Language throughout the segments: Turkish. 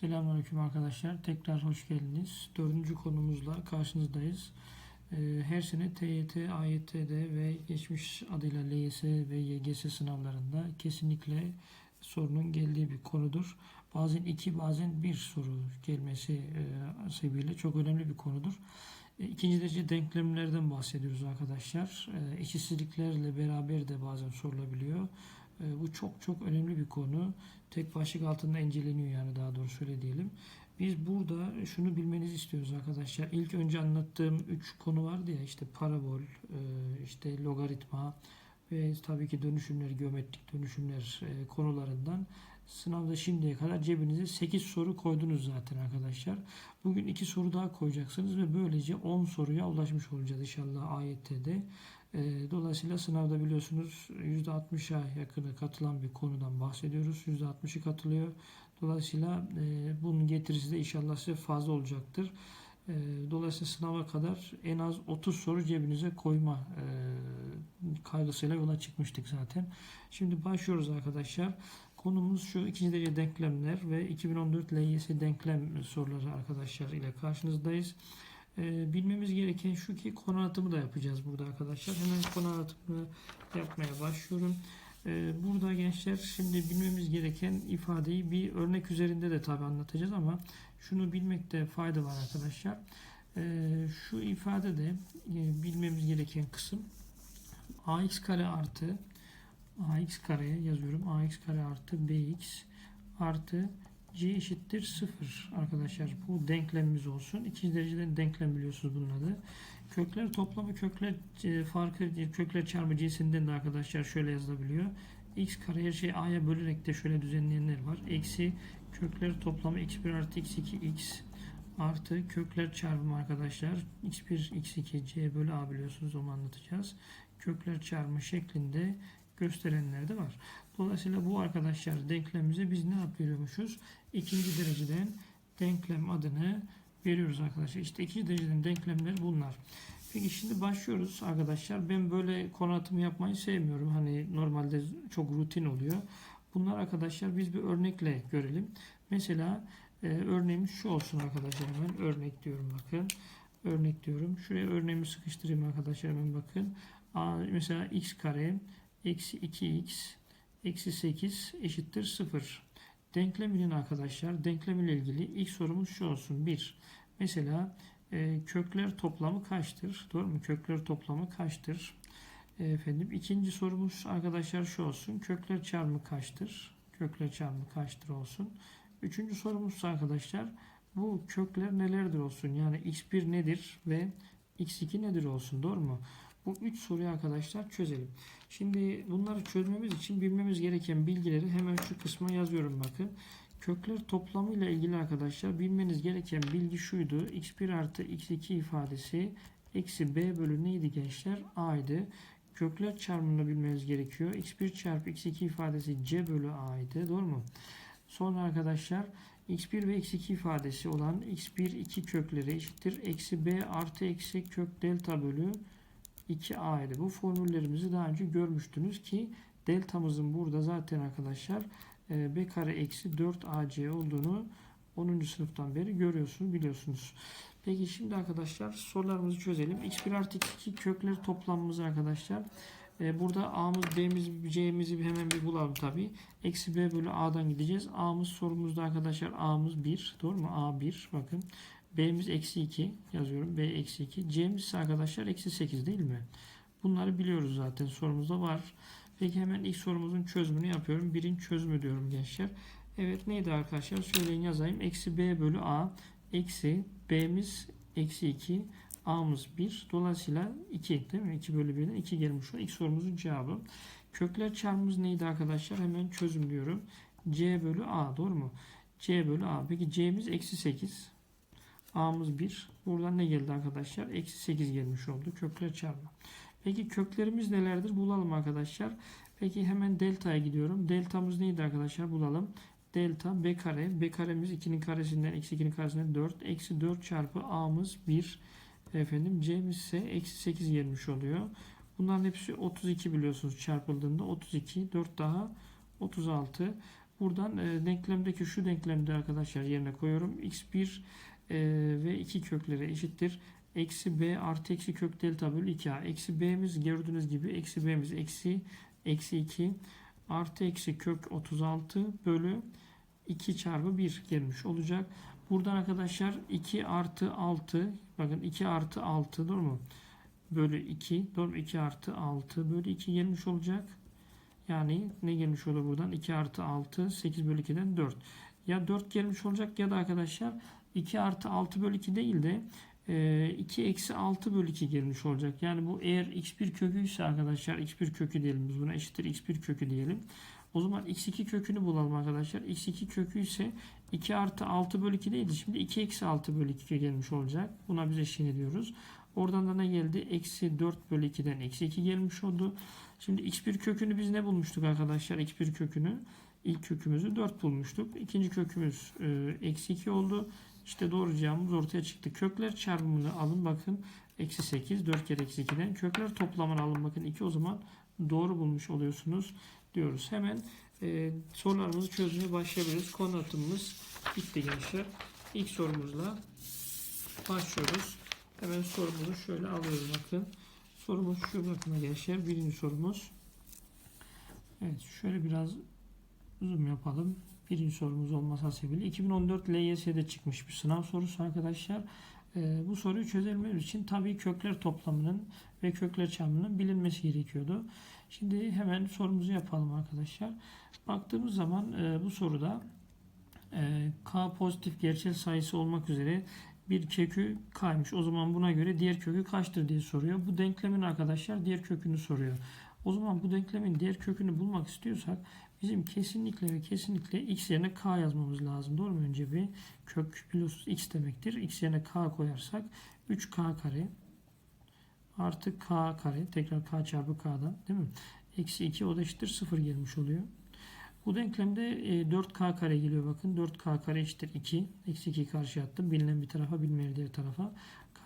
Selamünaleyküm arkadaşlar. Tekrar hoş geldiniz. Dördüncü konumuzla karşınızdayız. Ee, Her sene TYT, AYT'de ve geçmiş adıyla LYS ve YGS sınavlarında kesinlikle sorunun geldiği bir konudur. Bazen iki, bazen bir soru gelmesi e, sebebiyle çok önemli bir konudur. E, İkinci derece denklemlerden bahsediyoruz arkadaşlar. E, Eşitsizliklerle beraber de bazen sorulabiliyor. E, Bu çok çok önemli bir konu. Tek başlık altında inceleniyor yani daha doğrusu öyle diyelim. Biz burada şunu bilmenizi istiyoruz arkadaşlar. İlk önce anlattığım 3 konu vardı ya işte parabol, e, işte logaritma ve tabii ki dönüşümler, geometrik dönüşümler e, konularından sınavda şimdiye kadar cebinize 8 soru koydunuz zaten arkadaşlar. Bugün 2 soru daha koyacaksınız ve böylece 10 soruya ulaşmış olacağız inşallah AYT'de. E, Dolayısıyla sınavda biliyorsunuz %60'a yakını katılan bir konudan bahsediyoruz. %60'ı katılıyor. Dolayısıyla e, bunun getirisi de inşallah size fazla olacaktır. E, Dolayısıyla sınava kadar en az 30 soru cebinize koyma e, kaygısıyla yola çıkmıştık zaten. Şimdi başlıyoruz arkadaşlar. Konumuz şu ikinci derece denklemler ve 2014 LYS denklem soruları arkadaşlar ile karşınızdayız. Ee, bilmemiz gereken şu ki konu anlatımı da yapacağız burada arkadaşlar. Hemen konu anlatımını yapmaya başlıyorum. Ee, burada gençler şimdi bilmemiz gereken ifadeyi bir örnek üzerinde de tabi anlatacağız ama şunu bilmekte fayda var arkadaşlar. Ee, şu ifade de e, bilmemiz gereken kısım ax kare artı ax kareye yazıyorum. ax kare artı bx artı c eşittir 0 arkadaşlar. Bu denklemimiz olsun. İkinci dereceden denklem biliyorsunuz bunun adı. Kökler toplamı kökler e, farkı kökler çarpı cinsinden de arkadaşlar şöyle yazılabiliyor. x kare her şeyi a'ya bölerek de şöyle düzenleyenler var. Eksi kökler toplamı x1 artı x2 x artı kökler çarpımı arkadaşlar x1 x2 c bölü a biliyorsunuz onu anlatacağız. Kökler çarpımı şeklinde gösterenler de var. Dolayısıyla bu arkadaşlar denklemimize biz ne yapıyormuşuz? İkinci dereceden denklem adını veriyoruz arkadaşlar. İşte ikinci dereceden denklemler bunlar. Peki şimdi başlıyoruz arkadaşlar. Ben böyle konu atımı yapmayı sevmiyorum. Hani normalde çok rutin oluyor. Bunlar arkadaşlar biz bir örnekle görelim. Mesela e, örneğimiz şu olsun arkadaşlar. Hemen örnek diyorum bakın. Örnek diyorum. Şuraya örneğimi sıkıştırayım arkadaşlar hemen bakın. A, mesela x kare eksi 2x eksi 8 eşittir 0. Denkleminin arkadaşlar denklem ile ilgili ilk sorumuz şu olsun. 1. Mesela e, kökler toplamı kaçtır? Doğru mu? Kökler toplamı kaçtır? E, efendim ikinci sorumuz arkadaşlar şu olsun. Kökler çarpımı kaçtır? Kökler çarpımı kaçtır olsun. Üçüncü sorumuz arkadaşlar bu kökler nelerdir olsun? Yani x1 nedir ve x2 nedir olsun? Doğru mu? Bu üç soruyu arkadaşlar çözelim. Şimdi bunları çözmemiz için bilmemiz gereken bilgileri hemen şu kısma yazıyorum bakın. Kökler toplamı ile ilgili arkadaşlar bilmeniz gereken bilgi şuydu. x1 artı x2 ifadesi eksi b bölü neydi gençler? a'ydı. Kökler çarpımını bilmeniz gerekiyor. x1 çarpı x2 ifadesi c bölü a'ydı. Doğru mu? Sonra arkadaşlar x1 ve x2 ifadesi olan x1 2 kökleri eşittir. Eksi b artı eksi kök delta bölü 2a idi. Bu formüllerimizi daha önce görmüştünüz ki deltamızın burada zaten arkadaşlar e, b kare eksi 4ac olduğunu 10. sınıftan beri görüyorsunuz biliyorsunuz. Peki şimdi arkadaşlar sorularımızı çözelim. x1 artı x2 kökleri toplamımız arkadaşlar. E, burada a'mız b'miz c'mizi hemen bir bulalım tabi. Eksi b bölü a'dan gideceğiz. a'mız sorumuzda arkadaşlar a'mız 1 doğru mu? a 1 bakın. B'miz eksi 2 yazıyorum. B eksi 2. C'miz ise arkadaşlar eksi 8 değil mi? Bunları biliyoruz zaten sorumuzda var. Peki hemen ilk sorumuzun çözümünü yapıyorum. Birin çözümü diyorum gençler. Evet neydi arkadaşlar? Söyleyin yazayım. Eksi B bölü A eksi B'miz eksi 2 A'mız 1. Dolayısıyla 2 değil mi? 2 bölü 1'den 2 gelmiş o. İlk sorumuzun cevabı. Kökler çarpımız neydi arkadaşlar? Hemen çözüm diyorum. C bölü A doğru mu? C bölü A. Peki C'miz eksi 8. A'mız 1. Buradan ne geldi arkadaşlar? Eksi 8 gelmiş oldu. Kökler çarpımı. Peki köklerimiz nelerdir? Bulalım arkadaşlar. Peki hemen delta'ya gidiyorum. Deltamız neydi arkadaşlar? Bulalım. Delta b kare. b karemiz 2'nin karesinden eksi 2'nin karesinden 4. Eksi 4 çarpı a'mız 1. Efendim c'miz ise eksi 8 gelmiş oluyor. Bunların hepsi 32 biliyorsunuz çarpıldığında 32. 4 daha 36. Buradan e, denklemdeki şu denklemde arkadaşlar yerine koyuyorum. x1 e, ve 2 kökleri eşittir. Eksi b artı eksi kök delta bölü 2a. Eksi b'miz gördüğünüz gibi eksi b'miz eksi eksi 2 artı eksi kök 36 bölü 2 çarpı 1 gelmiş olacak. Buradan arkadaşlar 2 artı 6 bakın 2 artı 6 doğru mu? Bölü 2 doğru mu? 2 artı 6 bölü 2 gelmiş olacak. Yani ne gelmiş olur buradan? 2 artı 6 8 bölü 2'den 4. Ya 4 gelmiş olacak ya da arkadaşlar 2 artı 6 bölü 2 değil de e, 2 eksi 6 bölü 2 gelmiş olacak. Yani bu eğer x1 kökü ise arkadaşlar x1 kökü diyelim biz buna eşittir x1 kökü diyelim. O zaman x2 kökünü bulalım arkadaşlar. x2 kökü ise 2 artı 6 bölü 2 değildi. Şimdi 2 eksi 6 bölü 2 gelmiş olacak. Buna biz eşit ediyoruz. Oradan da ne geldi? Eksi 4 bölü 2'den eksi 2 gelmiş oldu. Şimdi x1 kökünü biz ne bulmuştuk arkadaşlar? x1 kökünü ilk kökümüzü 4 bulmuştuk. İkinci kökümüz eksi 2 oldu. İşte doğru cevabımız ortaya çıktı. Kökler çarpımını alın bakın. Eksi 8 4 kere eksi 2'den. Kökler toplamını alın bakın 2 o zaman doğru bulmuş oluyorsunuz diyoruz. Hemen e, sorularımızı çözmeye başlayabiliriz. Konu atımımız bitti gençler. İlk sorumuzla başlıyoruz. Hemen sorumuzu şöyle alıyoruz bakın. Sorumuz şu bakın gençler. Birinci sorumuz. Evet şöyle biraz zoom yapalım. Birinci sorumuz olmasa sebebiyle 2014 LYS'de çıkmış bir sınav sorusu arkadaşlar. Ee, bu soruyu çözebilmemiz için tabii kökler toplamının ve kökler çarpımının bilinmesi gerekiyordu. Şimdi hemen sorumuzu yapalım arkadaşlar. Baktığımız zaman e, bu soruda e, k pozitif gerçel sayısı olmak üzere bir kökü kaymış. O zaman buna göre diğer kökü kaçtır diye soruyor. Bu denklemin arkadaşlar diğer kökünü soruyor. O zaman bu denklemin diğer kökünü bulmak istiyorsak bizim kesinlikle ve kesinlikle x yerine k yazmamız lazım. Doğru mu? Önce bir kök biliyorsunuz x demektir. x yerine k koyarsak 3k kare artı k kare tekrar k çarpı k'dan değil mi? Eksi 2 o da eşittir 0 gelmiş oluyor. Bu denklemde e, 4k kare geliyor bakın. 4k kare eşittir 2. Eksi 2 karşı attım. Bilinen bir tarafa bilmeyen diğer tarafa.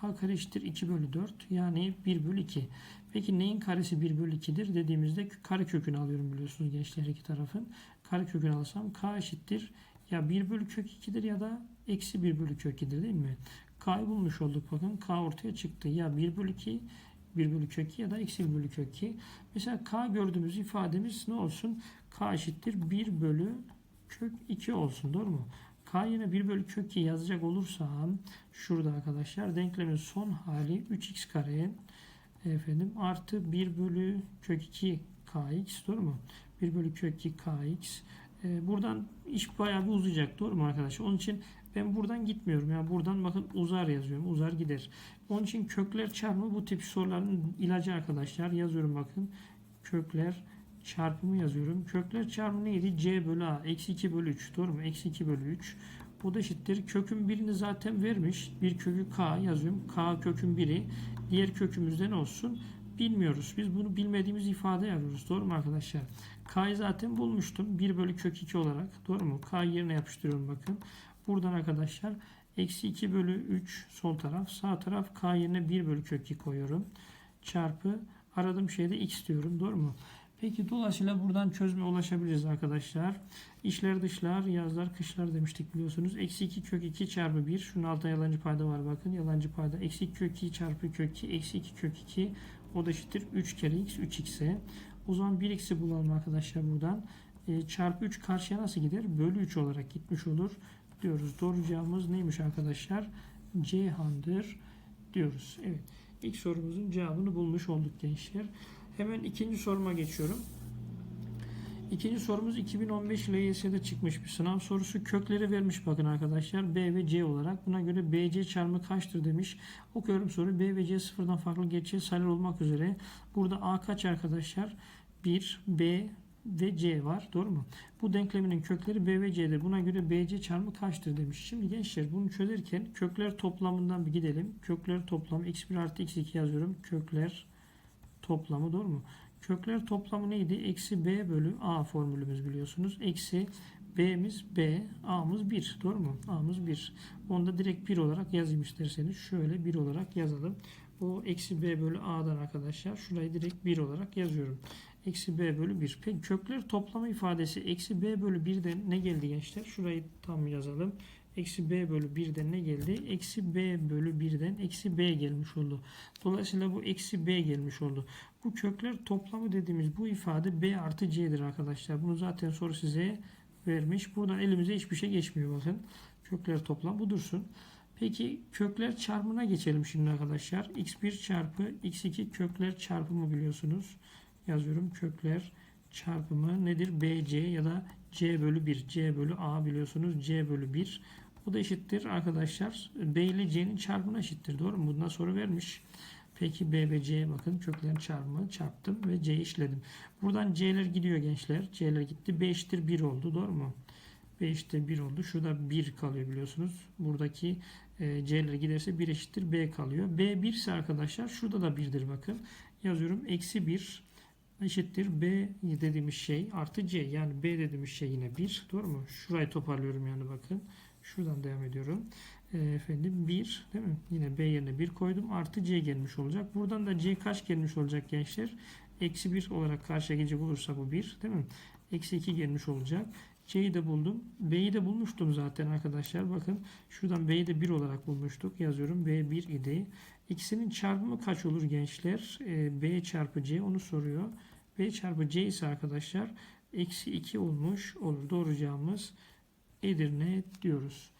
K kare eşittir 2 bölü 4. Yani 1 bölü 2. Peki neyin karesi 1 bölü 2'dir dediğimizde kare kökünü alıyorum biliyorsunuz gençler iki tarafın. Kare kökünü alsam k eşittir ya 1 bölü kök 2'dir ya da eksi 1 bölü kök 2'dir değil mi? K'yı bulmuş olduk bakın. K ortaya çıktı. Ya 1 bölü 2 1 bölü kök 2 ya da eksi 1 bölü kök 2. Mesela K gördüğümüz ifademiz ne olsun? K eşittir 1 bölü kök 2 olsun. Doğru mu? K yine 1 bölü kök 2 yazacak olursam şurada arkadaşlar denklemin son hali 3x kare efendim artı 1 bölü kök 2 kx doğru mu? 1 bölü kök 2 kx ee, buradan iş bayağı bir uzayacak doğru mu arkadaşlar? Onun için ben buradan gitmiyorum. Yani buradan bakın uzar yazıyorum. Uzar gider. Onun için kökler çarpımı bu tip soruların ilacı arkadaşlar. Yazıyorum bakın. Kökler çarpımı yazıyorum. Kökler çarpımı neydi? C bölü A. Eksi 2 bölü 3. Doğru mu? Eksi 2 bölü 3. Bu da eşittir. Kökün birini zaten vermiş. Bir kökü K yazıyorum. K kökün biri. Diğer kökümüzde ne olsun? Bilmiyoruz. Biz bunu bilmediğimiz ifade yapıyoruz. Doğru mu arkadaşlar? K'yı zaten bulmuştum. 1 bölü kök 2 olarak. Doğru mu? K yerine yapıştırıyorum bakın. Buradan arkadaşlar eksi 2 bölü 3 sol taraf. Sağ taraf k yerine 1 bölü kök 2 koyuyorum. Çarpı aradığım şeyde x diyorum. Doğru mu? Peki dolayısıyla buradan çözüme ulaşabiliriz arkadaşlar. İşler dışlar, yazlar, kışlar demiştik biliyorsunuz. Eksi 2 kök 2 çarpı 1. Şunun altında yalancı payda var bakın. Yalancı payda. Eksi 2 kök 2 çarpı kök 2. Eksi 2 kök 2. O da eşittir 3 kere x 3x'e. O zaman 1x'i bulalım arkadaşlar buradan. E, çarpı 3 karşıya nasıl gider? Bölü 3 olarak gitmiş olur diyoruz. Doğru cevabımız neymiş arkadaşlar? Ceyhan'dır diyoruz. Evet. İlk sorumuzun cevabını bulmuş olduk gençler. Hemen ikinci soruma geçiyorum. İkinci sorumuz 2015 LYS'de çıkmış bir sınav sorusu. Kökleri vermiş bakın arkadaşlar. B ve C olarak. Buna göre BC çarpımı kaçtır demiş. Okuyorum soruyu. B ve C sıfırdan farklı gerçel sayılar olmak üzere. Burada A kaç arkadaşlar? 1, B, ve C var. Doğru mu? Bu denkleminin kökleri B ve C'dir. Buna göre BC çarpımı kaçtır demiş. Şimdi gençler bunu çözerken kökler toplamından bir gidelim. Kökler toplamı x1 artı x2 yazıyorum. Kökler toplamı doğru mu? Kökler toplamı neydi? Eksi B bölü A formülümüz biliyorsunuz. Eksi B'miz B, A'mız 1. Doğru mu? A'mız 1. Onu da direkt 1 olarak yazayım isterseniz. Şöyle 1 olarak yazalım. O eksi B bölü A'dan arkadaşlar. Şurayı direkt 1 olarak yazıyorum. Eksi b bölü 1. Peki kökler toplamı ifadesi eksi b bölü 1'den ne geldi gençler? Şurayı tam yazalım. Eksi b bölü 1'den ne geldi? Eksi b bölü 1'den eksi b gelmiş oldu. Dolayısıyla bu eksi b gelmiş oldu. Bu kökler toplamı dediğimiz bu ifade b artı c'dir arkadaşlar. Bunu zaten soru size vermiş. Buradan elimize hiçbir şey geçmiyor bakın. Kökler toplam bu dursun. Peki kökler çarpımına geçelim şimdi arkadaşlar. x1 çarpı x2 kökler çarpımı biliyorsunuz. Yazıyorum kökler çarpımı nedir? bc ya da c bölü 1. c bölü a biliyorsunuz. c bölü 1. Bu da eşittir arkadaşlar. b ile c'nin çarpımına eşittir. Doğru mu? Bundan soru vermiş. Peki b ve c'ye bakın. Köklerin çarpımı çarptım ve c işledim. Buradan c'ler gidiyor gençler. c'ler gitti. b eşittir 1 oldu. Doğru mu? 5 eşittir 1 oldu. Şurada 1 kalıyor biliyorsunuz. Buradaki e, c'ler giderse 1 eşittir b kalıyor. b 1 ise arkadaşlar şurada da 1'dir bakın. Yazıyorum. Eksi 1 eşittir b dediğimiz şey artı c. Yani b dediğimiz şey yine 1. Doğru mu? Şurayı toparlıyorum yani bakın. Şuradan devam ediyorum. E, efendim 1 değil mi? Yine b yerine 1 koydum. Artı c gelmiş olacak. Buradan da c kaç gelmiş olacak gençler? Eksi 1 olarak karşıya gelecek olursa bu 1 değil mi? Eksi 2 gelmiş olacak. C'yi de buldum. B'yi de bulmuştum zaten arkadaşlar. Bakın şuradan B'yi de 1 olarak bulmuştuk. Yazıyorum. B 1 idi. İkisinin çarpımı kaç olur gençler? Ee, B çarpı C onu soruyor. B çarpı C ise arkadaşlar eksi 2 olmuş olur. Doğru cevabımız Edirne diyoruz.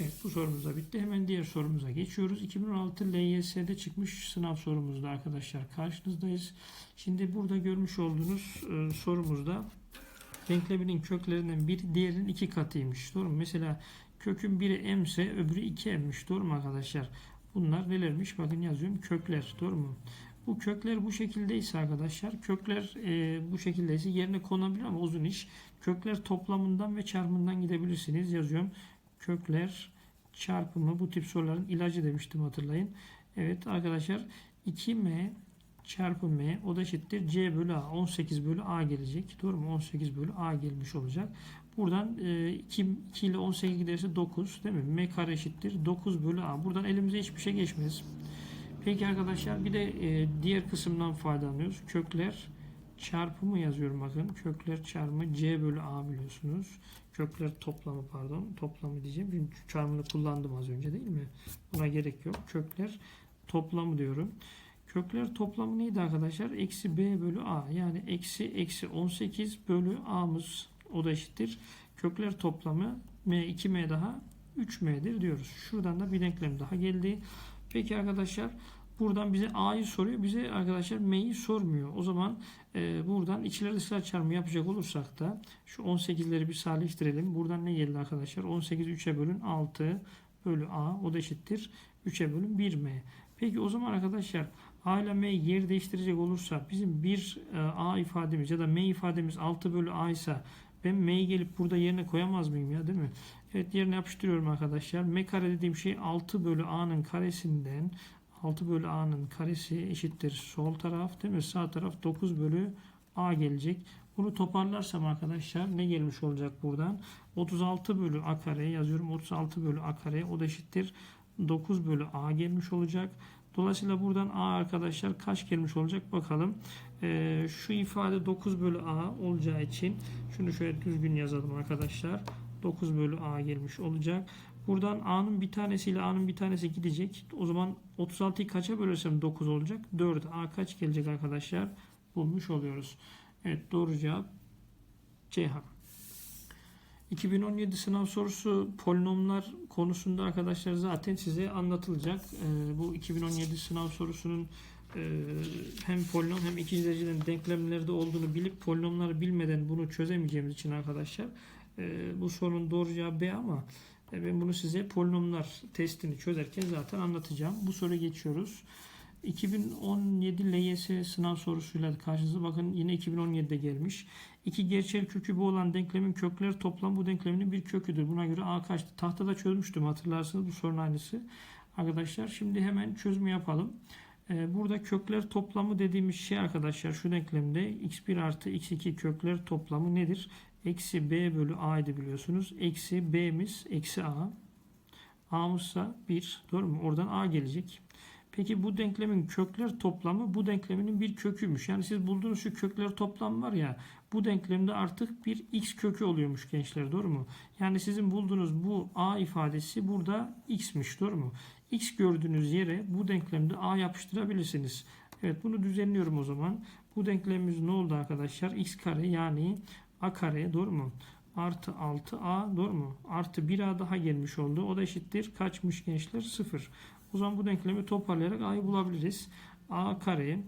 Evet bu sorumuz da bitti. Hemen diğer sorumuza geçiyoruz. 2016 LYS'de çıkmış sınav sorumuzda arkadaşlar karşınızdayız. Şimdi burada görmüş olduğunuz e, sorumuzda denkleminin köklerinden biri diğerinin iki katıymış. Doğru mu? Mesela kökün biri m ise öbürü 2m'miş. Doğru mu arkadaşlar? Bunlar nelermiş? Bakın yazıyorum. Kökler. Doğru mu? Bu kökler bu şekildeyse arkadaşlar kökler e, bu şekildeyse yerine konabilir ama uzun iş. Kökler toplamından ve çarpımından gidebilirsiniz. Yazıyorum. Kökler çarpımı bu tip soruların ilacı demiştim hatırlayın. Evet arkadaşlar 2m çarpı m o da eşittir c bölü a 18 bölü a gelecek. Doğru mu? 18 bölü a gelmiş olacak. Buradan e, 2, 2 ile 18 giderse 9 değil mi? m kare eşittir 9 bölü a. Buradan elimize hiçbir şey geçmez. Peki arkadaşlar bir de e, diğer kısımdan faydalanıyoruz. Kökler çarpımı yazıyorum bakın. Kökler çarpımı c bölü a biliyorsunuz. Kökler toplamı pardon. Toplamı diyeceğim. Çünkü çarpımını kullandım az önce değil mi? Buna gerek yok. Kökler toplamı diyorum. Kökler toplamı neydi arkadaşlar? Eksi b bölü a. Yani eksi eksi 18 bölü a'mız o da eşittir. Kökler toplamı m 2m daha 3m'dir diyoruz. Şuradan da bir denklem daha geldi. Peki arkadaşlar buradan bize a'yı soruyor. Bize arkadaşlar m'yi sormuyor. O zaman e, buradan içler dışlar çarpımı yapacak olursak da şu 18'leri bir sadeleştirelim. Buradan ne geldi arkadaşlar? 18 3'e bölün 6 bölü a o da eşittir. 3'e bölün 1m. Peki o zaman arkadaşlar A ile M yer değiştirecek olursa bizim bir e, A ifademiz ya da M ifademiz 6 bölü A ise ben M'yi gelip burada yerine koyamaz mıyım ya değil mi? Evet yerine yapıştırıyorum arkadaşlar. M kare dediğim şey 6 bölü A'nın karesinden 6 bölü A'nın karesi eşittir sol taraf değil mi? Sağ taraf 9 bölü A gelecek. Bunu toparlarsam arkadaşlar ne gelmiş olacak buradan? 36 bölü A kare yazıyorum. 36 bölü A kare o da eşittir 9 bölü A gelmiş olacak. Dolayısıyla buradan A arkadaşlar kaç gelmiş olacak bakalım. Ee, şu ifade 9 bölü A olacağı için şunu şöyle düzgün yazalım arkadaşlar. 9 bölü A gelmiş olacak. Buradan A'nın bir tanesiyle A'nın bir tanesi gidecek. O zaman 36'yı kaça bölersem 9 olacak? 4. A kaç gelecek arkadaşlar? Bulmuş oluyoruz. Evet doğru cevap Ceyhan. 2017 sınav sorusu polinomlar konusunda arkadaşlar zaten size anlatılacak. Ee, bu 2017 sınav sorusunun e, hem polinom hem ikinci dereceden denklemlerde olduğunu bilip polinomları bilmeden bunu çözemeyeceğimiz için arkadaşlar e, bu sorunun doğru cevabı B ama e, ben bunu size polinomlar testini çözerken zaten anlatacağım. Bu soruya geçiyoruz. 2017 LYS sınav sorusuyla karşınıza bakın yine 2017'de gelmiş. İki gerçel kökü bu olan denklemin kökleri toplam bu denkleminin bir köküdür. Buna göre A kaçtı? Tahtada çözmüştüm hatırlarsınız bu sorunun aynısı. Arkadaşlar şimdi hemen çözümü yapalım. Ee, burada kökler toplamı dediğimiz şey arkadaşlar şu denklemde x1 artı x2 kökler toplamı nedir? Eksi b bölü a idi biliyorsunuz. Eksi b'miz eksi a. A'mızsa 1. Doğru mu? Oradan a gelecek. Peki bu denklemin kökler toplamı bu denkleminin bir köküymüş. Yani siz bulduğunuz şu kökler toplam var ya bu denklemde artık bir x kökü oluyormuş gençler doğru mu? Yani sizin bulduğunuz bu a ifadesi burada x'miş doğru mu? x gördüğünüz yere bu denklemde a yapıştırabilirsiniz. Evet bunu düzenliyorum o zaman. Bu denklemimiz ne oldu arkadaşlar? x kare yani a kare doğru mu? Artı 6a doğru mu? Artı 1a daha gelmiş oldu. O da eşittir. Kaçmış gençler? 0. O zaman bu denklemi toparlayarak a'yı bulabiliriz. a kare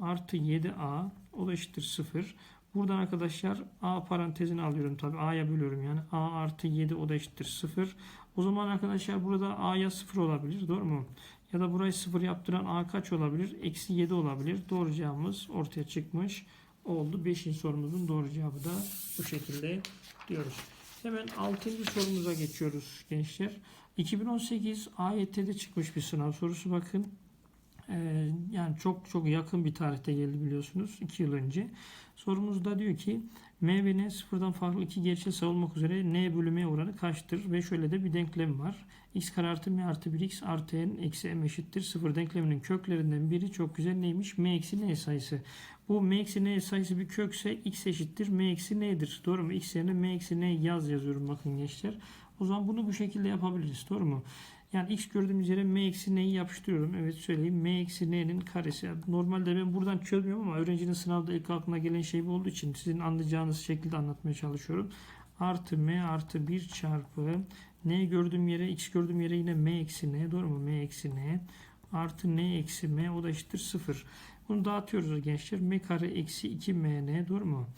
artı 7a o da eşittir 0. Buradan arkadaşlar a parantezini alıyorum tabi a'ya bölüyorum yani a artı 7 o da eşittir 0. O zaman arkadaşlar burada a'ya 0 olabilir doğru mu? Ya da burayı 0 yaptıran a kaç olabilir? Eksi 7 olabilir. Doğru cevabımız ortaya çıkmış oldu. 5. sorumuzun doğru cevabı da bu şekilde diyoruz. Hemen 6. sorumuza geçiyoruz gençler. 2018 AYT'de çıkmış bir sınav sorusu bakın. Ee, yani çok çok yakın bir tarihte geldi biliyorsunuz. 2 yıl önce. Sorumuzda diyor ki M ve N sıfırdan farklı iki gerçeği savunmak üzere N bölü M oranı kaçtır? Ve şöyle de bir denklem var. X kare artı M artı 1X artı N eksi M eşittir. Sıfır denkleminin köklerinden biri çok güzel neymiş? M eksi N sayısı. Bu M eksi N sayısı bir kökse X eşittir M eksi N'dir. Doğru mu? X yerine M eksi N yaz yazıyorum bakın gençler. O zaman bunu bu şekilde yapabiliriz. Doğru mu? Yani x gördüğümüz yere m eksi n'yi yapıştırıyorum. Evet söyleyeyim. m eksi n'nin karesi. Normalde ben buradan çözmüyorum ama öğrencinin sınavda ilk aklına gelen şey bu olduğu için sizin anlayacağınız şekilde anlatmaya çalışıyorum. Artı m artı 1 çarpı n gördüğüm yere x gördüğüm yere yine m eksi n. Doğru mu? m eksi n artı n eksi m o da eşittir 0. Bunu dağıtıyoruz gençler. m kare eksi 2 m n. Doğru mu?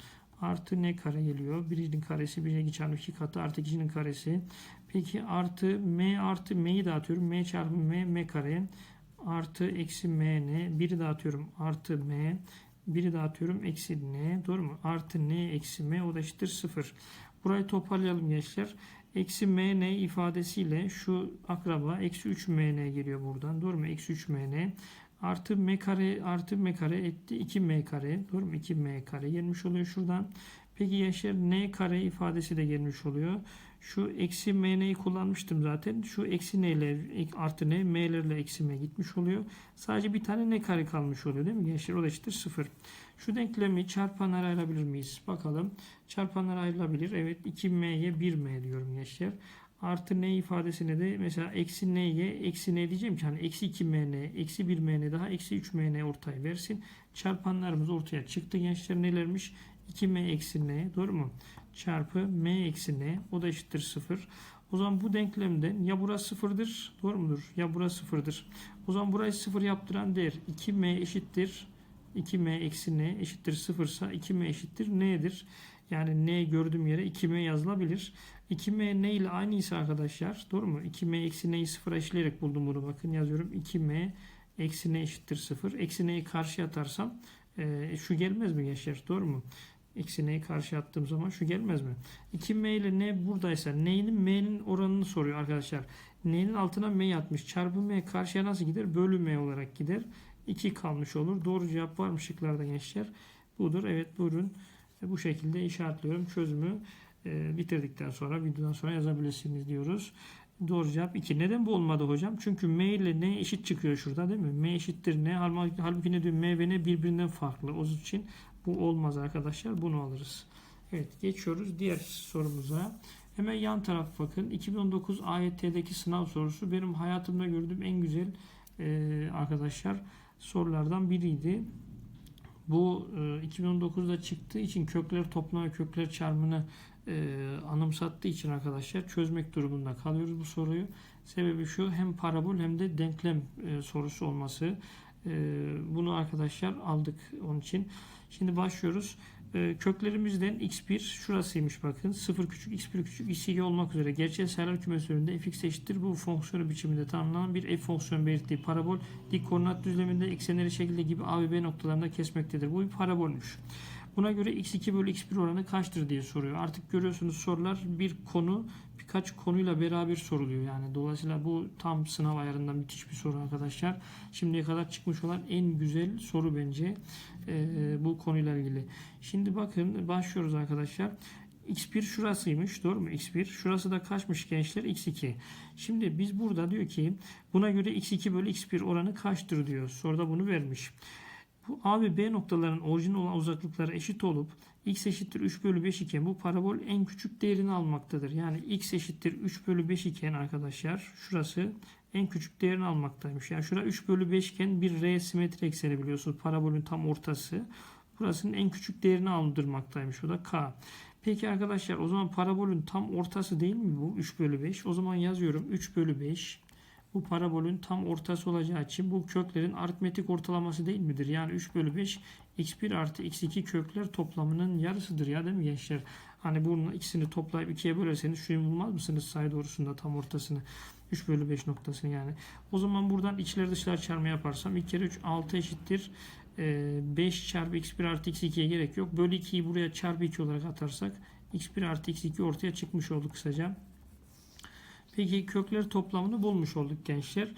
Artı n kare geliyor. Birinin karesi birine çarpı 2 katı artı 2'nin karesi. Peki artı m artı m'yi dağıtıyorum. m çarpı m m kare artı eksi m n. Biri dağıtıyorum. Artı m. Biri dağıtıyorum. Eksi n. Doğru mu? Artı n eksi m o da eşittir 0. Burayı toparlayalım gençler. Eksi m n ifadesiyle şu akraba eksi 3 m n geliyor buradan. Doğru mu? Eksi 3 m n artı m kare artı m kare etti 2 m kare. Doğru mu? 2 m kare gelmiş oluyor şuradan. Peki gençler n kare ifadesi de gelmiş oluyor. Şu eksi m'neyi kullanmıştım zaten. Şu eksi n ile artı n m'lerle eksi m gitmiş oluyor. Sadece bir tane n kare kalmış oluyor değil mi gençler? O da eşittir 0. Şu denklemi çarpanlara ayırabilir miyiz? Bakalım. Çarpanlara ayrılabilir. Evet 2m'ye 1m diyorum gençler. Artı n ifadesine de mesela eksi n'ye eksi n diyeceğim ki hani eksi 2mn, eksi 1mn daha eksi 3mn ortaya versin. Çarpanlarımız ortaya çıktı gençler nelermiş? 2m eksi n doğru mu? Çarpı m eksi n o da eşittir 0. O zaman bu denklemden ya burası sıfırdır doğru mudur? Ya burası sıfırdır. O zaman burayı sıfır yaptıran değer 2m eşittir 2m eksi n eşittir 0 ise 2m eşittir n'dir. Yani n gördüğüm yere 2m yazılabilir. 2m n ile aynıysa arkadaşlar doğru mu? 2m eksi n'yi sıfıra eşleyerek buldum bunu. Bakın yazıyorum 2m eksi n eşittir 0. Eksi n'yi karşıya atarsam e, şu gelmez mi gençler? Doğru mu? Eksi n'yi karşı attığım zaman şu gelmez mi? 2m ile n buradaysa n'nin m'nin oranını soruyor arkadaşlar. N'nin altına m atmış. Çarpı m karşıya nasıl gider? Bölü m olarak gider. 2 kalmış olur. Doğru cevap var mı şıklarda gençler? Budur. Evet buyurun. E, bu şekilde işaretliyorum. Çözümü e, bitirdikten sonra videodan sonra yazabilirsiniz diyoruz. Doğru cevap 2. Neden bu olmadı hocam? Çünkü m ile n eşit çıkıyor şurada değil mi? m eşittir n. Halbuki ne diyor? m ve n birbirinden farklı. O için bu olmaz arkadaşlar. Bunu alırız. Evet geçiyoruz diğer sorumuza. Hemen yan taraf bakın. 2019 AYT'deki sınav sorusu benim hayatımda gördüğüm en güzel e, arkadaşlar sorulardan biriydi. Bu e, 2019'da çıktığı için kökler toplama kökler çarpımını e, anımsattığı için arkadaşlar çözmek durumunda kalıyoruz bu soruyu. Sebebi şu hem parabol hem de denklem e, sorusu olması. E, bunu arkadaşlar aldık onun için. Şimdi başlıyoruz. E, köklerimizden x1 şurasıymış bakın. 0 küçük x1 küçük x2 olmak üzere gerçel sayılar kümesi önünde fx eşittir. Bu fonksiyonu biçiminde tanımlanan bir f fonksiyonu belirttiği parabol dik koordinat düzleminde eksenleri şekilde gibi a ve b noktalarında kesmektedir. Bu bir parabolmüş. Buna göre x2 bölü x1 oranı kaçtır diye soruyor. Artık görüyorsunuz sorular bir konu birkaç konuyla beraber soruluyor. Yani dolayısıyla bu tam sınav ayarında müthiş bir soru arkadaşlar. Şimdiye kadar çıkmış olan en güzel soru bence e, bu konuyla ilgili. Şimdi bakın başlıyoruz arkadaşlar. x1 şurasıymış. Doğru mu? x1. Şurası da kaçmış gençler? x2. Şimdi biz burada diyor ki buna göre x2 bölü x1 oranı kaçtır diyor. Soruda bunu vermiş. Bu A ve B noktaların orijinal olan uzaklıkları eşit olup x eşittir 3 bölü 5 iken bu parabol en küçük değerini almaktadır. Yani x eşittir 3 bölü 5 iken arkadaşlar şurası en küçük değerini almaktaymış. Yani şura 3 bölü 5 iken bir R simetri ekseni biliyorsunuz. Parabolün tam ortası. Burasının en küçük değerini aldırmaktaymış. O da K. Peki arkadaşlar o zaman parabolün tam ortası değil mi bu 3 bölü 5? O zaman yazıyorum 3 bölü 5 bu parabolün tam ortası olacağı için bu köklerin aritmetik ortalaması değil midir? Yani 3 bölü 5 x1 artı x2 kökler toplamının yarısıdır ya değil mi gençler? Hani bunun ikisini toplayıp ikiye bölerseniz şunu bulmaz mısınız sayı doğrusunda tam ortasını? 3 bölü 5 noktasını yani. O zaman buradan içleri dışlar çarpma yaparsam 2 kere 3 6 eşittir. Ee, 5 çarpı x1 artı x2'ye gerek yok. Bölü 2'yi buraya çarpı 2 olarak atarsak x1 artı x2 ortaya çıkmış oldu kısaca. Peki kökler toplamını bulmuş olduk gençler.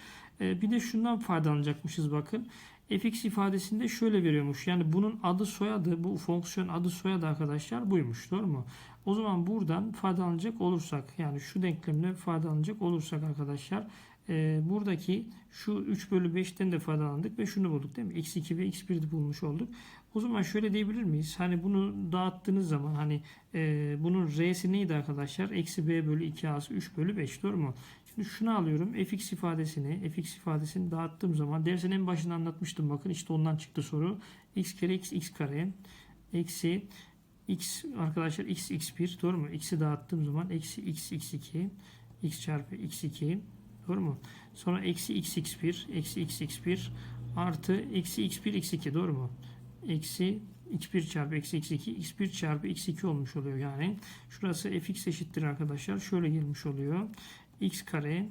Ee, bir de şundan faydalanacakmışız bakın. fx ifadesinde şöyle veriyormuş. Yani bunun adı soyadı, bu fonksiyon adı soyadı arkadaşlar buymuş. Doğru mu? O zaman buradan faydalanacak olursak yani şu denklemle faydalanacak olursak arkadaşlar e, buradaki şu 3 bölü 5'ten de faydalandık ve şunu bulduk değil mi? x2 ve x1'de bulmuş olduk. O zaman şöyle diyebilir miyiz? Hani bunu dağıttığınız zaman hani e, bunun r'si neydi arkadaşlar? Eksi b bölü 2a'sı 3 bölü 5 doğru mu? Şimdi şunu alıyorum. fx ifadesini fx ifadesini dağıttığım zaman dersin en başında anlatmıştım bakın işte ondan çıktı soru. x kere x x kare eksi x arkadaşlar x x1 doğru mu? x'i dağıttığım zaman eksi x x2 x çarpı x2 doğru mu? Sonra eksi x x1 eksi x x1 artı eksi x1 x2 doğru mu? Eksi x1 çarpı eksi x2 x1 çarpı x2 olmuş oluyor yani. Şurası fx eşittir arkadaşlar. Şöyle gelmiş oluyor. x kare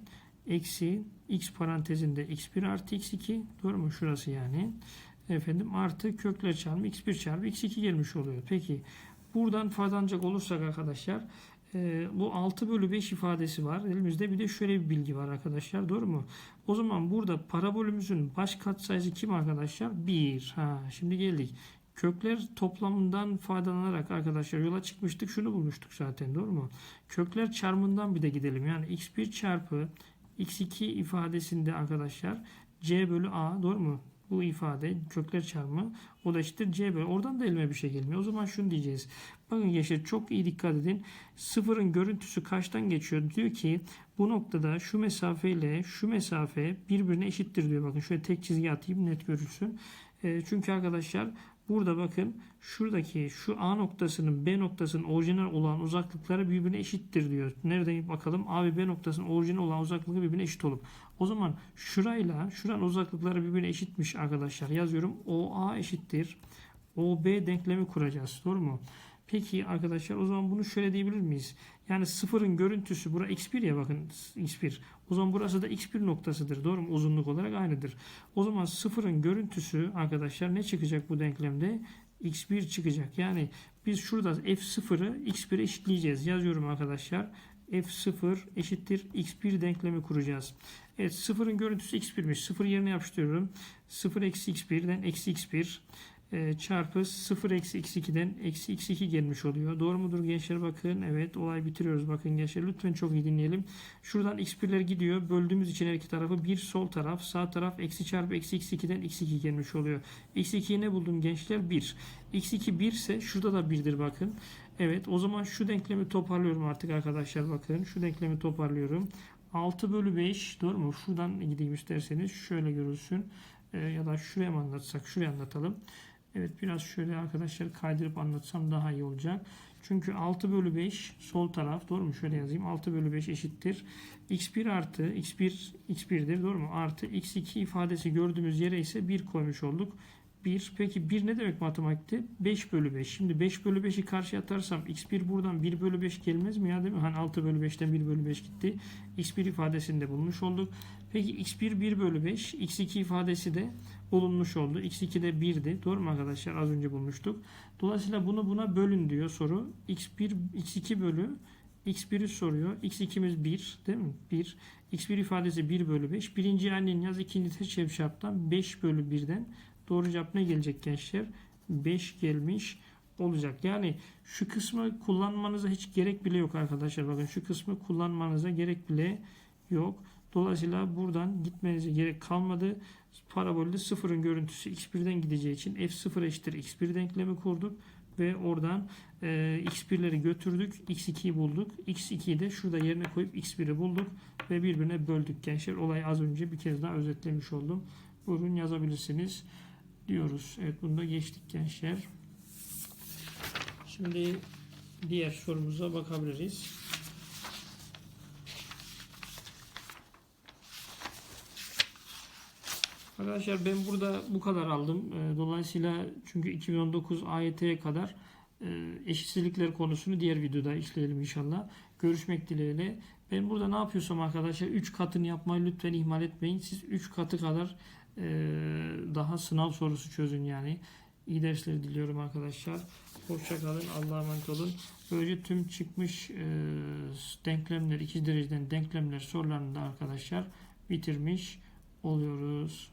eksi x parantezinde x1 artı x2 doğru mu? Şurası yani. Efendim artı kökler çarpı x1 çarpı x2 gelmiş oluyor. Peki buradan faydalanacak olursak arkadaşlar e, bu 6 bölü 5 ifadesi var. Elimizde bir de şöyle bir bilgi var arkadaşlar. Doğru mu? O zaman burada parabolümüzün baş katsayısı kim arkadaşlar? 1. Ha, şimdi geldik. Kökler toplamından faydalanarak arkadaşlar yola çıkmıştık. Şunu bulmuştuk zaten. Doğru mu? Kökler çarpımından bir de gidelim. Yani x1 çarpı x2 ifadesinde arkadaşlar c bölü a doğru mu? Bu ifade kökler çarpımı o da eşittir c bölü. Oradan da elime bir şey gelmiyor. O zaman şunu diyeceğiz. Bakın gençler çok iyi dikkat edin. Sıfırın görüntüsü kaçtan geçiyor? Diyor ki bu noktada şu mesafe ile şu mesafe birbirine eşittir diyor. Bakın şöyle tek çizgi atayım net görülsün. E, çünkü arkadaşlar burada bakın şuradaki şu A noktasının B noktasının orijinal olan uzaklıkları birbirine eşittir diyor. Nerede bakalım? A ve B noktasının orijinal olan uzaklığı birbirine eşit olup. O zaman şurayla şuranın uzaklıkları birbirine eşitmiş arkadaşlar. Yazıyorum. OA eşittir. OB denklemi kuracağız. Doğru mu? Peki arkadaşlar o zaman bunu şöyle diyebilir miyiz? Yani sıfırın görüntüsü bura x1 ya bakın x1. O zaman burası da x1 noktasıdır. Doğru mu? Uzunluk olarak aynıdır. O zaman sıfırın görüntüsü arkadaşlar ne çıkacak bu denklemde? x1 çıkacak. Yani biz şurada f0'ı x1'e eşitleyeceğiz. Yazıyorum arkadaşlar. f0 eşittir x1 denklemi kuracağız. Evet sıfırın görüntüsü x1'miş. Sıfır yerine yapıştırıyorum. 0 eksi x1'den eksi x1 e, çarpı 0 eksi x2'den eksi x2 gelmiş oluyor. Doğru mudur gençler bakın. Evet olay bitiriyoruz bakın gençler. Lütfen çok iyi dinleyelim. Şuradan x1'ler gidiyor. Böldüğümüz için her iki tarafı bir sol taraf sağ taraf eksi çarpı eksi x2'den x2 gelmiş oluyor. x2'yi ne buldum gençler? 1. x2 1 ise şurada da 1'dir bakın. Evet o zaman şu denklemi toparlıyorum artık arkadaşlar bakın. Şu denklemi toparlıyorum. 6 bölü 5 doğru mu? Şuradan gideyim isterseniz şöyle görülsün. E, ya da şuraya mı anlatsak? Şuraya anlatalım. Evet biraz şöyle arkadaşlar kaydırıp anlatsam daha iyi olacak. Çünkü 6 bölü 5 sol taraf doğru mu? Şöyle yazayım. 6 bölü 5 eşittir. x1 artı x1 x1'dir doğru mu? Artı x2 ifadesi gördüğümüz yere ise 1 koymuş olduk. 1. Peki 1 ne demek matematikte? 5 bölü 5. Şimdi 5 bölü 5'i karşıya atarsam x1 buradan 1 bölü 5 gelmez mi ya değil mi? Hani 6 bölü 5'ten 1 bölü 5 gitti. x1 ifadesini de bulmuş olduk. Peki x1 1 bölü 5. x2 ifadesi de bulunmuş oldu. x2 de 1'di. Doğru mu arkadaşlar? Az önce bulmuştuk. Dolayısıyla bunu buna bölün diyor soru. x1 x2 bölü x1'i soruyor. x2'miz 1 değil mi? 1. x1 ifadesi 1 bölü 5. Birinci annenin yaz ikinci teşebbüs çarptan 5 bölü 1'den Doğru cevap ne gelecek gençler? 5 gelmiş olacak. Yani şu kısmı kullanmanıza hiç gerek bile yok arkadaşlar. Bakın şu kısmı kullanmanıza gerek bile yok. Dolayısıyla buradan gitmenize gerek kalmadı. Parabolde sıfırın görüntüsü x1'den gideceği için f0 eşittir x1 denklemi kurduk ve oradan e, x1'leri götürdük. x2'yi bulduk. x2'yi de şurada yerine koyup x1'i bulduk ve birbirine böldük gençler. Olayı az önce bir kez daha özetlemiş oldum. Buyurun yazabilirsiniz diyoruz. Evet bunu da geçtik gençler. Şimdi diğer sorumuza bakabiliriz. Arkadaşlar ben burada bu kadar aldım. Ee, Dolayısıyla çünkü 2019 AYT'ye kadar e, eşitsizlikler konusunu diğer videoda işleyelim inşallah. Görüşmek dileğiyle. Ben burada ne yapıyorsam arkadaşlar 3 katını yapmayı lütfen ihmal etmeyin. Siz 3 katı kadar e, daha sınav sorusu çözün yani. İyi dersler diliyorum arkadaşlar. Hoşça kalın. Allah'a emanet olun. Böylece tüm çıkmış e, denklemler, ikinci dereceden denklemler sorularını da arkadaşlar bitirmiş oluyoruz.